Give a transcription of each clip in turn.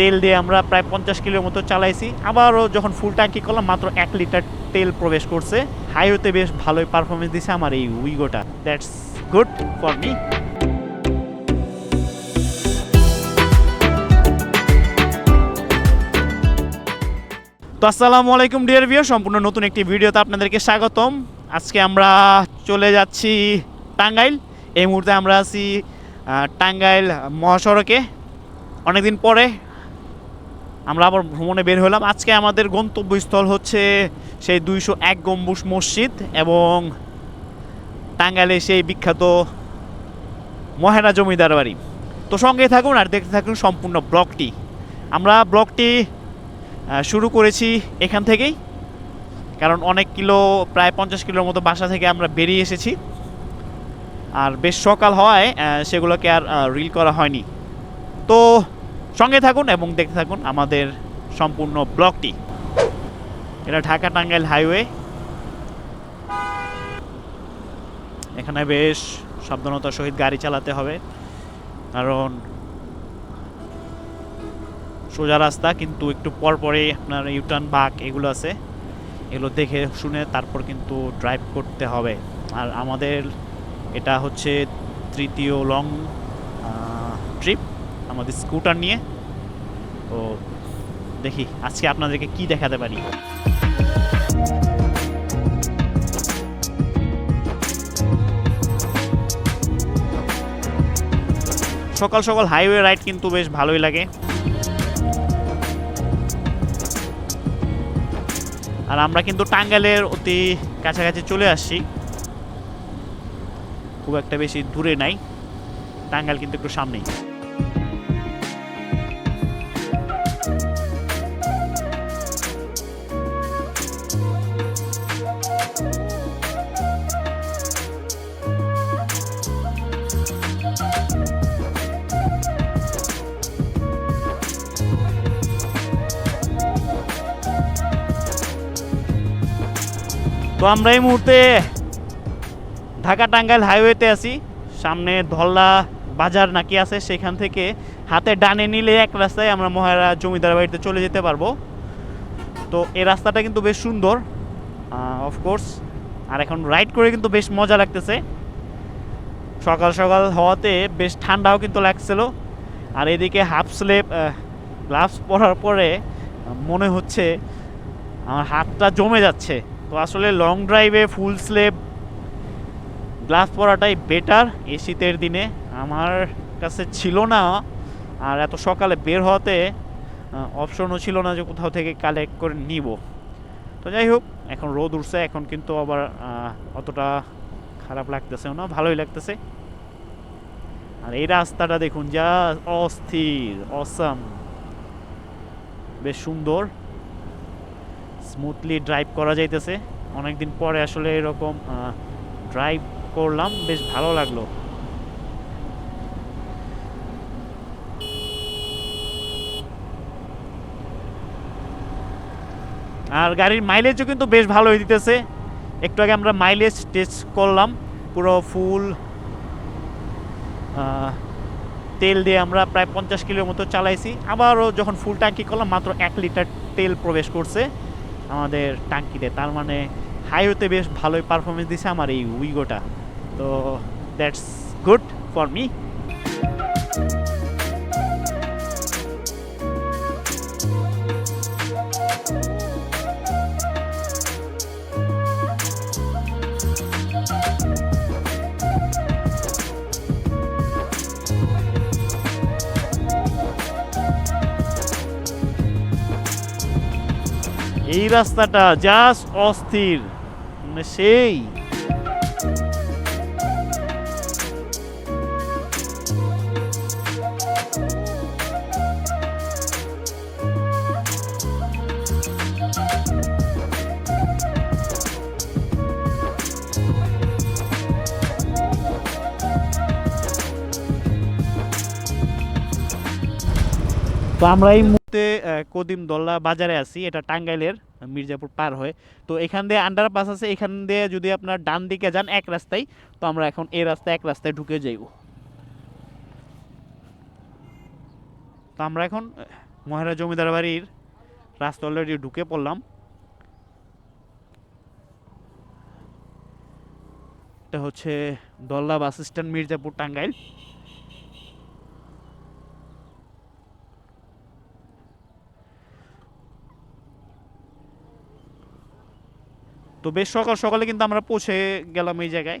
তেল দিয়ে আমরা প্রায় পঞ্চাশ কিলোর মতো চালাইছি। আবারও যখন ফুল ট্যাঙ্কি করলাম, মাত্র এক লিটার তেল প্রবেশ করছে। হাইওয়েতে বেশ ভালোই পারফরমেন্স দিছে আমার এই উইগোটা দ্যাটস গুড ফর মি তো আসসালামু আলাইকুম ডিয়ার ভিউ সম্পূর্ণ নতুন একটি ভিডিওতে আপনাদেরকে স্বাগতম। আজকে আমরা চলে যাচ্ছি টাঙ্গাইল। এই মুহূর্তে আমরা আছি টাঙ্গাইল মহাসড়কে। অনেকদিন পরে আমরা আবার ভ্রমণে বের হলাম। আজকে আমাদের গন্তব্যস্থল হচ্ছে সেই দুইশো এক গম্বুজ মসজিদ এবং টাঙ্গাইলে সেই বিখ্যাত মহেরা জমিদার বাড়ি। তো সঙ্গে থাকুন আর দেখতে থাকুন সম্পূর্ণ ব্লগটি। আমরা ব্লগটি শুরু করেছি এখান থেকেই, কারণ অনেক কিলো, প্রায় পঞ্চাশ কিলোর মতো বাসা থেকে আমরা বেরিয়ে এসেছি। আর বেশ সকাল হওয়ায় সেগুলোকে আর রিল করা হয়নি। তো সঙ্গে থাকুন এবং দেখতে থাকুন আমাদের সম্পূর্ণ ব্লকটি এটা ঢাকা টাঙ্গাইল হাইওয়ে। এখানে বেশ সাবধানতার সহিত গাড়ি চালাতে হবে, কারণ সোজা রাস্তা, কিন্তু একটু পর পরে আপনার ইউটার্ন বাক এগুলো আছে, এগুলো দেখে শুনে তারপর কিন্তু ড্রাইভ করতে হবে। আর আমাদের এটা হচ্ছে তৃতীয় লং ট্রিপ আমাদের স্কুটার নিয়ে। তো দেখি আজকে আপনাদেরকে কি দেখাতে পারি। সকাল সকাল হাইওয়ে রাইড কিন্তু বেশ ভালোই লাগে। আর আমরা কিন্তু টাঙ্গাইলের অতি কাছাকাছি চলে আসছি। খুব একটা বেশি দূরে নাই। টাঙ্গাইল কিন্তু একটু সামনেই। তো আমরা এই মুহূর্তে ঢাকা টাঙ্গাইল হাইওয়েতে আছি। সামনে ধল্লা বাজার নাকি আছে, সেখান থেকে হাতে ডানে নিলে এক রাস্তায় আমরা মহারা জমিদার বাড়িতে চলে যেতে পারব। তো এই রাস্তাটা কিন্তু বেশ সুন্দর। অফকোর্স আর এখন রাইড করে কিন্তু বেশ মজা লাগতেছে। সকাল সকাল হওয়াতে বেশ ঠান্ডাও কিন্তু লাগছিল। আর এদিকে হাফ স্লেপ গ্লাভস পরার পরে মনে হচ্ছে আমার হাতটা জমে যাচ্ছে। তো আসলে লং ড্রাইভে ফুল স্লেভ গ্লাস পরাটাই বেটার এই শীতের দিনে। আমার কাছে ছিল না, আর এত সকালে বের হওয়াতে অপশনও ছিল না যে কোথাও থেকে কালেক্ট করে নিব। তো যাই হোক, এখন রোদ উঠছে, এখন কিন্তু আবার অতটা খারাপ লাগতেছেও না, ভালোই লাগতেছে। আর এই রাস্তাটা দেখুন, যা অস্থির অসাম বেশ সুন্দর। স্মুথলি ড্রাইভ করা যাইতেছে। অনেকদিন পরে আসলে এরকম ড্রাইভ করলাম, বেশ ভালো লাগল। আর গাড়ির মাইলেজও কিন্তু বেশ ভালোই দিতেছে। একটু আগে আমরা মাইলেজ টেস্ট করলাম, পুরো ফুল তেল দিয়ে আমরা প্রায় পঞ্চাশ কিলোর মতো চালাইছি। আবারও যখন ফুল ট্যাঙ্কি করলাম, মাত্র এক লিটার তেল প্রবেশ করছে। আমাদের টাঙ্কিতে। তার মানে হাইওয়েতে বেশ ভালোই পারফরমেন্স দিছে আমার এই উইগোটা। তো দ্যাটস গুড ফর মি রাস্তাটা জাস্ট অস্থির। মানে সেই। তো আমরা এই কদিম দোল্লা বাজারে আছি, এটা টাঙ্গাইলের মির্জাপুর পার হয়ে। তো এখান দিয়ে আন্ডার পাস আছে, এখান দিয়ে যদি আপনার ডান দিকে যান এক রাস্তায়, তো আমরা এখন এই রাস্তায় এক রাস্তায় ঢুকে যাইব। তো আমরা এখন, মহারা জমিদার বাড়ির রাস্তা অলরেডি ঢুকে পড়লাম। এটা হচ্ছে দল্লা বাস স্ট্যান্ড মির্জাপুর টাঙ্গাইল। বেশ সকাল সকালে কিন্তু আমরা পৌঁছে গেলাম এই জায়গায়।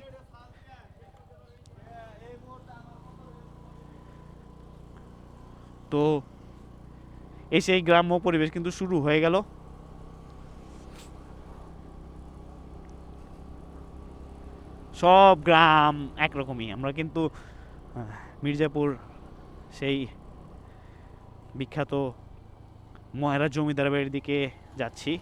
তো এই গ্রাম্য পরিবেশ কিন্তু শুরু হয়ে গেল। সব গ্রাম একরকমই। আমরা কিন্তু মির্জাপুর সেই বিখ্যাত ময়রা জমিদার বাড়ির দিকে যাচ্ছি।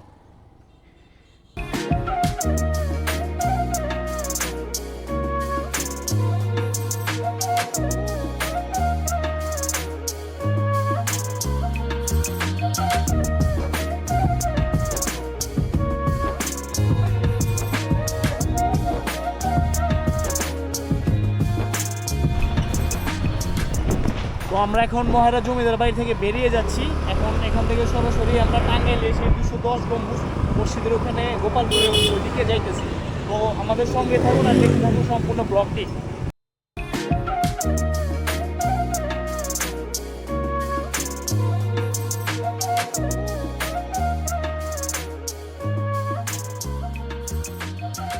আমরা এখন মহারা জমিদার বাড়ি থেকে বেরিয়ে যাচ্ছি। এখন এখান থেকে সরাসরি আমরা টাঙ্গাইলে এসে দুশো দশ গম্বুজ মসজিদের ওখানে গোপালপুরের ওদিকে যাইতেছি। তো আমাদের সঙ্গে থাকুন আর দেখতে থাকুন সম্পূর্ণ ব্লগটি।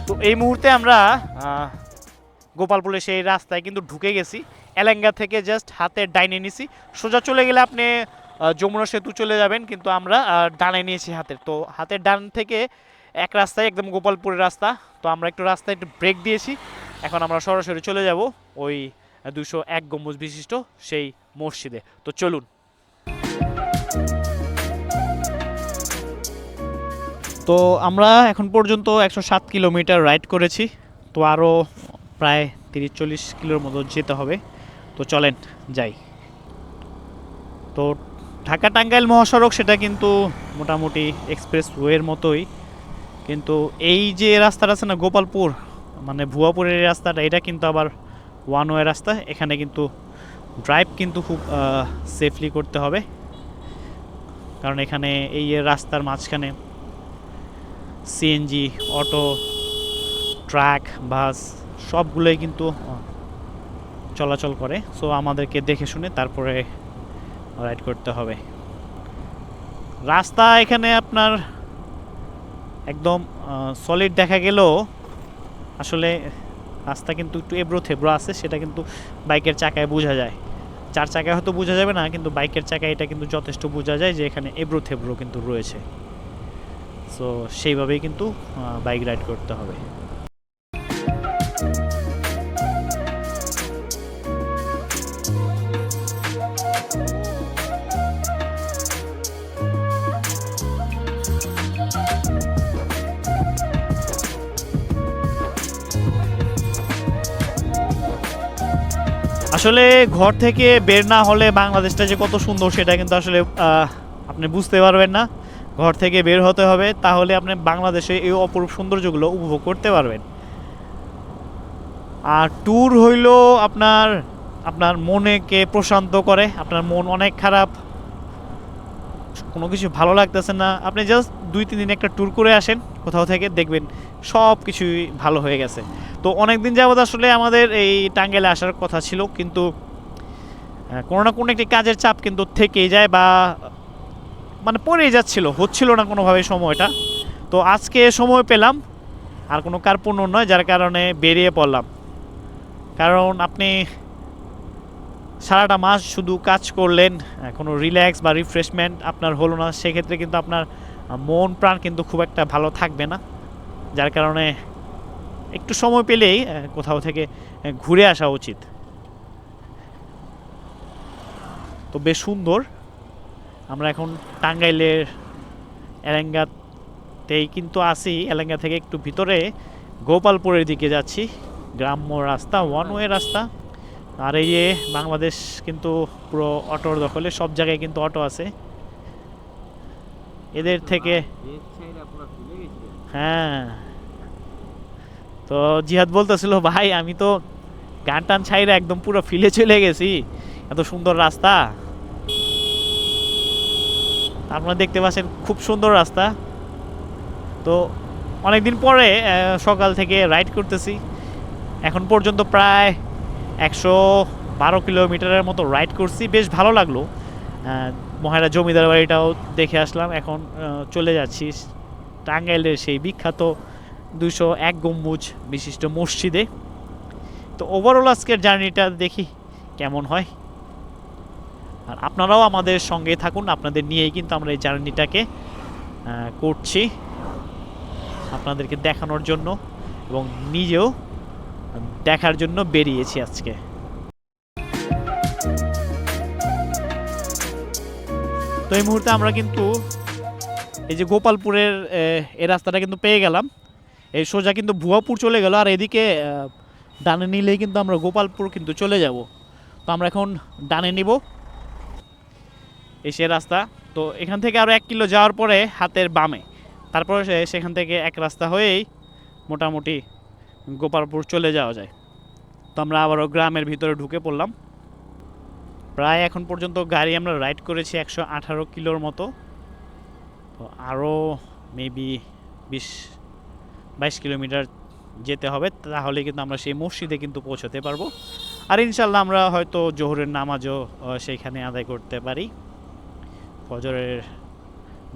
তো এই মুহূর্তে আমরা গোপালপুরের সেই রাস্তায় কিন্তু ঢুকে গেছি। এলেঙ্গা থেকে জাস্ট হাতে ডাইনে নিছি। সোজা চলে গেলে আপনি যমুনা সেতু চলে যাবেন, কিন্তু আমরা ডানে নিয়েছি হাতের তো হাতের ডান থেকে এক রাস্তায়, একদম গোপালপুরের রাস্তা। তো আমরা একটু রাস্তায় একটু ব্রেক দিয়েছি। এখন আমরা সরাসরি চলে যাব ওই দুশো এক গম্বুজ বিশিষ্ট সেই মসজিদে। তো চলুন। তো আমরা এখন পর্যন্ত একশো সাত কিলোমিটার রাইড করেছি। তো আরও প্রায় তিরিশ চল্লিশ কিলোর মতো যেতে হবে। তো চলেন, যাই। তো ঢাকা টাঙ্গাইল মহাসড়ক সেটা কিন্তু মোটামুটি এক্সপ্রেস ওয়ের মতোই। কিন্তু এই যে রাস্তাটা আছে না, গোপালপুর মানে ভুয়াপুরের রাস্তাটা, এটা কিন্তু আবার ওয়ান ওয়ে রাস্তা। এখানে কিন্তু ড্রাইভ কিন্তু খুব সেফলি করতে হবে। কারণ এখানে এই রাস্তার মাঝখানে সিএনজি অটো ট্রাক বাস সবগুলোই কিন্তু চলাচল করে সো আমাদেরকে দেখে শুনে তারপরে রাইড করতে হবে। রাস্তা এখানে আপনার একদম সলিড দেখা গেলেও আসলে রাস্তা কিন্তু একটু এব্রো থেব্রো আছে, সেটা কিন্তু বাইকের চাকায় বোঝা যায়। চার চাকায় হয়তো বোঝা যাবে না, কিন্তু বাইকের চাকায় এটা কিন্তু যথেষ্ট বোঝা যায় যে এখানে এব্রো থেব্রো কিন্তু রয়েছে। সো সেইভাবেই কিন্তু বাইক রাইড করতে হবে। আসলে ঘর থেকে বের না হলে বাংলাদেশটা যে কত সুন্দর সেটা কিন্তু আসলে আপনি বুঝতে পারবেন না। ঘর থেকে বের হতে হবে, তাহলে আপনি বাংলাদেশে এই অপরূপ সৌন্দর্যগুলো উপভোগ করতে পারবেন। আর ট্যুর হইল আপনার আপনার মনেকে প্রশান্ত করে, আপনার মন অনেক খারাপ। কোনো কিছু ভালো লাগতেছে না। আপনি জাস্ট দুই, তিন দিন একটা ট্যুর করে আসেন, কোথাও থেকে দেখবেন সব কিছুই ভালো হয়ে গেছে। তো অনেক দিন যাবত আসলে আমাদের এই টাঙ্গেলে আসার কথা ছিল, কিন্তু কোনো না কোনো একটি কাজের চাপ কিন্তু থেকেই যায় বা মানে পড়েই যাচ্ছিল, হচ্ছিল না কোনোভাবে সময়টা। তো আজকে সময় পেলাম, আর কোনো কার্পণ্য নয়, যার কারণে বেরিয়ে পড়লাম। কারণ আপনি সারাটা মাস শুধু কাজ করলেন কোনো রিল্যাক্স বা রিফ্রেশমেন্ট আপনার হলো না, সেক্ষেত্রে কিন্তু আপনার মন, প্রাণ কিন্তু খুব একটা ভালো থাকবে না। যার কারণে একটু সময় পেলেই কোথাও থেকে ঘুরে আসা উচিত। তো বেশ সুন্দর। আমরা এখন টাঙ্গাইলের এলেঙ্গাতেই কিন্তু আসি এলেঙ্গা থেকে একটু ভিতরে গোপালপুরের দিকে যাচ্ছি। গ্রাম্য রাস্তা ওয়ান ওয়ে রাস্তা। আর এই যে বাংলাদেশ কিন্তু পুরো অটোর দখলে, সব জায়গায় কিন্তু অটো আছে। এদের থেকে হ্যাঁ। তো জিহাদ বলতেছিল, ভাই, আমি তো গান টান ছাইরা একদম পুরো ফিলে চলে গেছি। এত সুন্দর রাস্তা। আপনারা দেখতে পাচ্ছেন, খুব সুন্দর রাস্তা। তো অনেকদিন পরে সকাল থেকে রাইড করতেছি। এখন পর্যন্ত প্রায় একশো বারো কিলোমিটারের মতো রাইড করছি। বেশ ভালো লাগল। মহারা জমিদার বাড়িটাও দেখে আসলাম। এখন চলে যাচ্ছি টাঙ্গাইলের সেই বিখ্যাত দুশো এক গম্বুজ বিশিষ্ট মসজিদে। তো ওভারঅল আজকের জার্নিটা দেখি কেমন হয়। আর আপনারাও আমাদের সঙ্গে থাকুন। আপনাদের নিয়েই কিন্তু আমরা এই জার্নিটাকে করছি। আপনাদেরকে দেখানোর জন্য এবং নিজেও দেখার জন্য বেরিয়েছি আজকে। তো এই মুহূর্তে আমরা কিন্তু এই যে গোপালপুরের এই রাস্তাটা কিন্তু পেয়ে গেলাম। এই সোজা কিন্তু ভুয়াপুর চলে গেল, আর এদিকে ডানে নিলেই কিন্তু আমরা গোপালপুর কিন্তু চলে যাব। তো আমরা এখন ডানে নিব এই সে রাস্তা। তো এখান থেকে আরও এক কিলো যাওয়ার পরে হাতের বামে, তারপরে সেখান থেকে এক রাস্তা হয়েই মোটামুটি গোপালপুর চলে যাওয়া যায়। তো আমরা আবারও গ্রামের ভিতরে ঢুকে পড়লাম। প্রায় এখন পর্যন্ত গাড়ি আমরা রাইড করেছি একশো আঠারো কিলোর মতো। তো আরও মেবি বিশ, বাইশ কিলোমিটার যেতে হবে, তাহলে কিন্তু আমরা সেই মসজিদে কিন্তু পৌঁছতে পারব। আর ইনশাল্লাহ আমরা হয়তো জোহরের নামাজও সেইখানে আদায় করতে পারি। ফজরের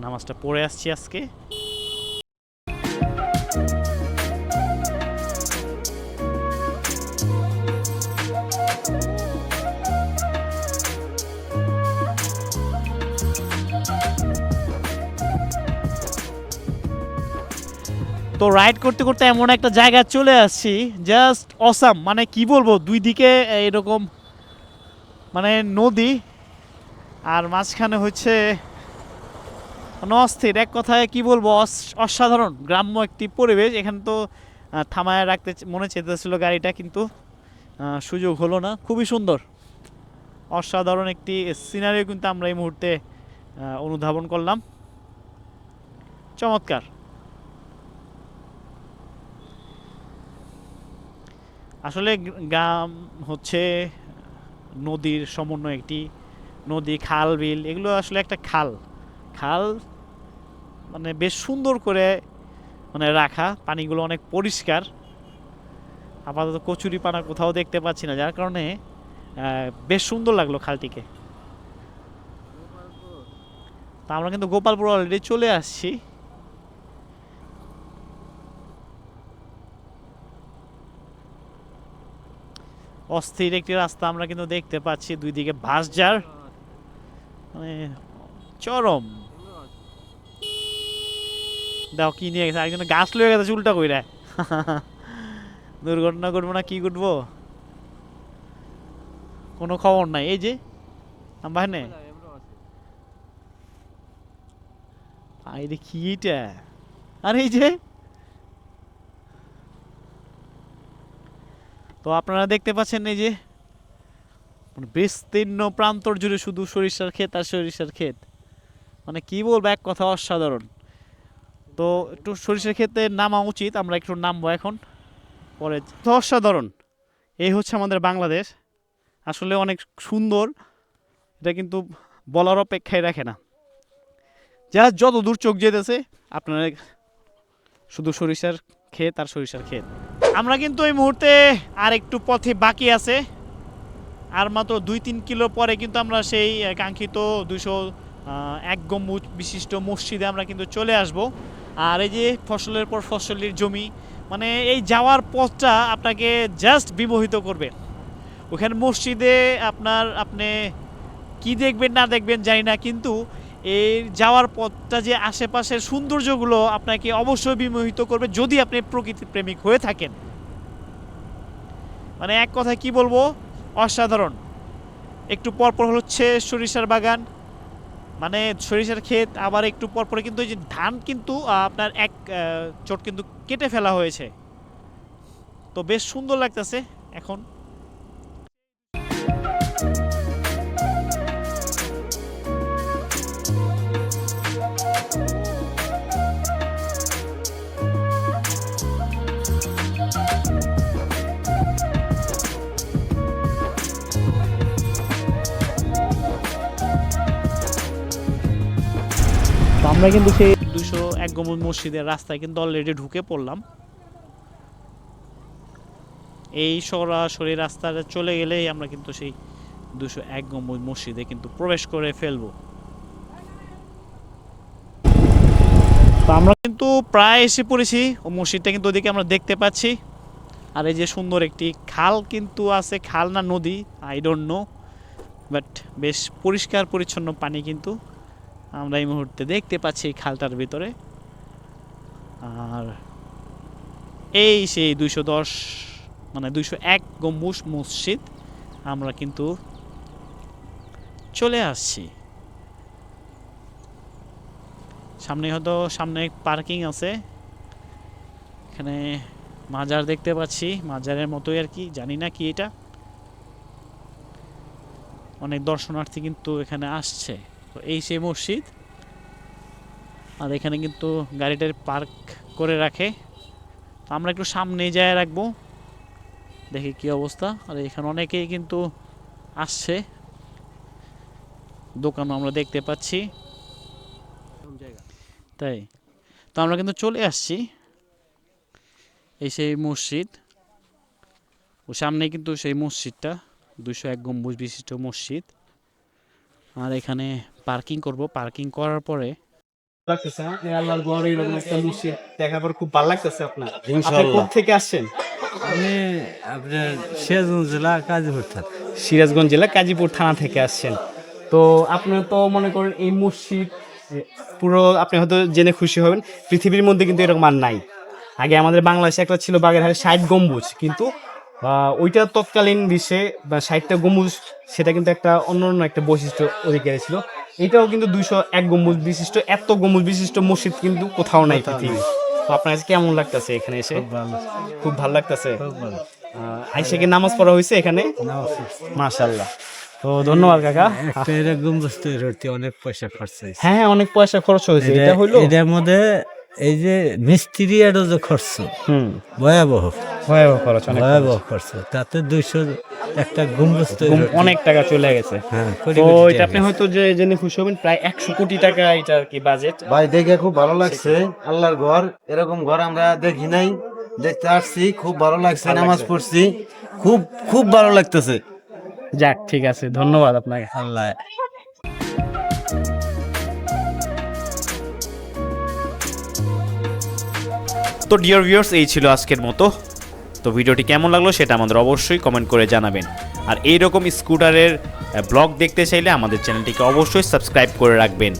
নামাজটা পড়ে আসছি আজকে। তো রাইড করতে করতে এমন একটা জায়গায় চলে আসছি জাস্ট অসাম মানে কি বলব, দুই দিকে এরকম মানে নদী, আর মাঝখানে হচ্ছে অস্থির। এক কথায় কি বলব, অস- অসাধারণ গ্রাম্য একটি পরিবেশ। এখানে তো থামায় রাখতে মনে চেতেছিল গাড়িটা, কিন্তু সুযোগ হলো না। খুবই সুন্দর। অসাধারণ একটি সিনারিও কিন্তু আমরা এই মুহূর্তে অনুধাবন করলাম। চমৎকার। আসলে গ্রাম হচ্ছে নদীর সমন্বয় একটি, নদী, খাল, বিল, এগুলো আসলে একটা খাল। খাল মানে বেশ সুন্দর করে মানে রাখা, পানিগুলো অনেক পরিষ্কার। আপাতত কচুরি পানা কোথাও দেখতে পাচ্ছি না, যার কারণে বেশ সুন্দর লাগল খালটিকে। তা আমরা কিন্তু গোপালপুর অলরেডি চলে আসছি। অস্থির একটি রাস্তা আমরা কিন্তু দেখতে পাচ্ছি। দুই দিকে বাসজার মানে চরম। দাও, কি নিয়ে গেছে? একজন গাছ লয়ে গেছে চুলটা কইরা। দুর্ঘটনা করব না, কি করব কোনো খবর নাই। এই যে আমার নে। আরে কি এটা? আর, এই যে তো আপনারা দেখতে পাচ্ছেন এই যে মানে বিস্তীর্ণ প্রান্তর জুড়ে শুধু সরিষার ক্ষেত আর সরিষার ক্ষেত। মানে কি বলব, এক কথা অসাধারণ। তো একটু সরিষার ক্ষেতে নামা উচিত, আমরা একটু নামবো এখন। পরে অসাধারণ। এই হচ্ছে আমাদের বাংলাদেশ। আসলে অনেক সুন্দর, এটা কিন্তু বলার অপেক্ষায় রাখে না। যা যত দূর চোখ যেতেছে, আপনারা শুধু সরিষার ক্ষেত আর সরিষার ক্ষেত। আমরা কিন্তু এই মুহূর্তে আর একটু পথে বাকি আছে। আর মাত্র দুই তিন কিলো পরে কিন্তু আমরা সেই কাঙ্ক্ষিত দুশো এক গম্বুজ বিশিষ্ট মসজিদে আমরা কিন্তু চলে আসব। আর এই যে ফসলের পর ফসলের জমি মানে এই যাওয়ার পথটা আপনাকে জাস্ট বিমোহিত করবে। ওখানে মসজিদে আপনার, আপনি কি দেখবেন না দেখবেন জানি না, কিন্তু এই যাওয়ার পথটা যে আশেপাশের সৌন্দর্যগুলো আপনাকে অবশ্যই বিমোহিত করবে যদি আপনি প্রকৃতি প্রেমিক হয়ে থাকেন। মানে এক কথায় কি বলব? অসাধারণ। একটু পরপর হচ্ছে সরিষার বাগান। মানে সরিষার ক্ষেত, আবার একটু পরপরে কিন্তু যে ধান কিন্তু আপনার এক চোট কিন্তু কেটে ফেলা হয়েছে। তো বেশ সুন্দর লাগতেছে এখন। আমরা কিন্তু সেই দুশো এক গম্বুজ মসজিদের রাস্তায় কিন্তু অলরেডি ঢুকে পড়লাম। এই সরাসরি রাস্তাটা চলে গেলেই আমরা কিন্তু সেই দুশো এক গম্বুজ মসজিদে কিন্তু প্রবেশ করে ফেলব। আমরা কিন্তু প্রায় এসে পড়েছি ও মসজিদটা কিন্তু ওদিকে আমরা দেখতে পাচ্ছি। আর এই যে সুন্দর একটি খাল কিন্তু আছে, খাল না নদী আই ডোন্ট নো বাট বেশ পরিষ্কার পরিচ্ছন্ন পানি কিন্তু আমরা এই মুহূর্তে দেখতে পাচ্ছি খালটার ভিতরে। আর এই সেই দুইশো দশ মানে দুইশো এক গম্বুজ মসজিদ, আমরা কিন্তু চলে আসছি। সামনে হয়তো সামনে পার্কিং আছে। এখানে মাজার দেখতে পাচ্ছি, মাজারের মতোই আর কি, জানি না কি এটা। অনেক দর্শনার্থী কিন্তু এখানে আসছে। তো এই সেই মসজিদ। আর এখানে কিন্তু গাড়িটা পার্ক করে রাখে। তো আমরা একটু সামনে যায় রাখব। দেখি কি অবস্থা। আর এখানে অনেকেই কিন্তু আসছে। দোকানও আমরা দেখতে পাচ্ছি। তাই। তো আমরা কিন্তু চলে আসছি। এই সেই মসজিদ। ও সামনে কিন্তু সেই মসজিদটা। দুশো এক গম্বুজ বিশিষ্ট মসজিদ। আর এখানে পার্কিং করব। পার্কিং করার পরে লাগতেছে হ্যাঁ? আল্লাহর ঘর এরকম একটা মসজিদ দেখার পর খুব ভালো লাগতেছে আপনার। আপনি। থেকে আসছেন? আমি আপনার সিরাজগঞ্জ জেলা কাজীপুর থাকি সিরাজগঞ্জ জেলা কাজীপুর থানা থেকে আসছেন। তো আপনি তো মনে করেন এই মসজিদ পুরো আপনি হয়তো জেনে খুশি হবেন পৃথিবীর মধ্যে কিন্তু এরকম আর নাই। আগে আমাদের বাংলাদেশে একটা ছিল বাগেরহাটে ষাট গম্বুজ কিন্তু ওইটা তৎকালীন বিশ্বে বা ষাটটা গম্বুজ সেটা কিন্তু একটা অন্য অন্য একটা বৈশিষ্ট্য অধিকারী ছিল। এটাও কিন্তু দুইশো এক গম্বুজ বিশিষ্ট এত গম্বুজ বিশিষ্ট মসজিদ কিন্তু কোথাও নাই পৃথিবী আপনার কেমন লাগতেছে এখানে এসে? খুব ভালো। লাগতেছে? আইসে কি নামাজ পড়া হয়েছে এখানে? মাশাল্লাহ তো ধন্যবাদ কাকা। এরকম বস্তু অনেক পয়সা খরচ হয়েছে। হ্যাঁ হ্যাঁ, অনেক পয়সা খরচ হয়েছে। এটা হইল? এটার মধ্যে এই যে মিস্ত্রি আরও যে খরচ ভয়াবহ। ভয়াবহ খরচ ভয়াবহ খরচ। তাতে দুইশো একটা গম্বুজ অনেক টাকা চলে গেছে। হ্যাঁ তো এটা আপনি হয়তো যে জেনে খুশি হবেন প্রায় একশো কোটি টাকা এটা আর কি বাজেট ভাই দেখে খুব ভালো লাগছে। আল্লাহর ঘর এরকম ঘর আমরা দেখি নাই। দেখতে আসছি খুব ভালো লাগছে নামাজ পড়ছি। খুব খুব ভালো লাগতেছে। যাক ঠিক আছে ধন্যবাদ আপনাকে। আল্লাহ। তো ডিয়ার ভিউয়ার্স এই ছিল আজকের মতো। তো ভিডিওটি কেমন লাগল সেটা আমাদের অবশ্যই কমেন্ট করে জানাবেন। আর এই রকম স্কুটারের ব্লগ দেখতে চাইলে আমাদের চ্যানেলটিকে অবশ্যই সাবস্ক্রাইব করে রাখবেন।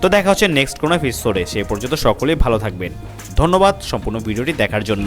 তো দেখা হচ্ছে নেক্সট কোনো এপিসোডে সে পর্যন্ত সকলেই ভালো থাকবেন। ধন্যবাদ সম্পূর্ণ ভিডিওটি দেখার জন্য।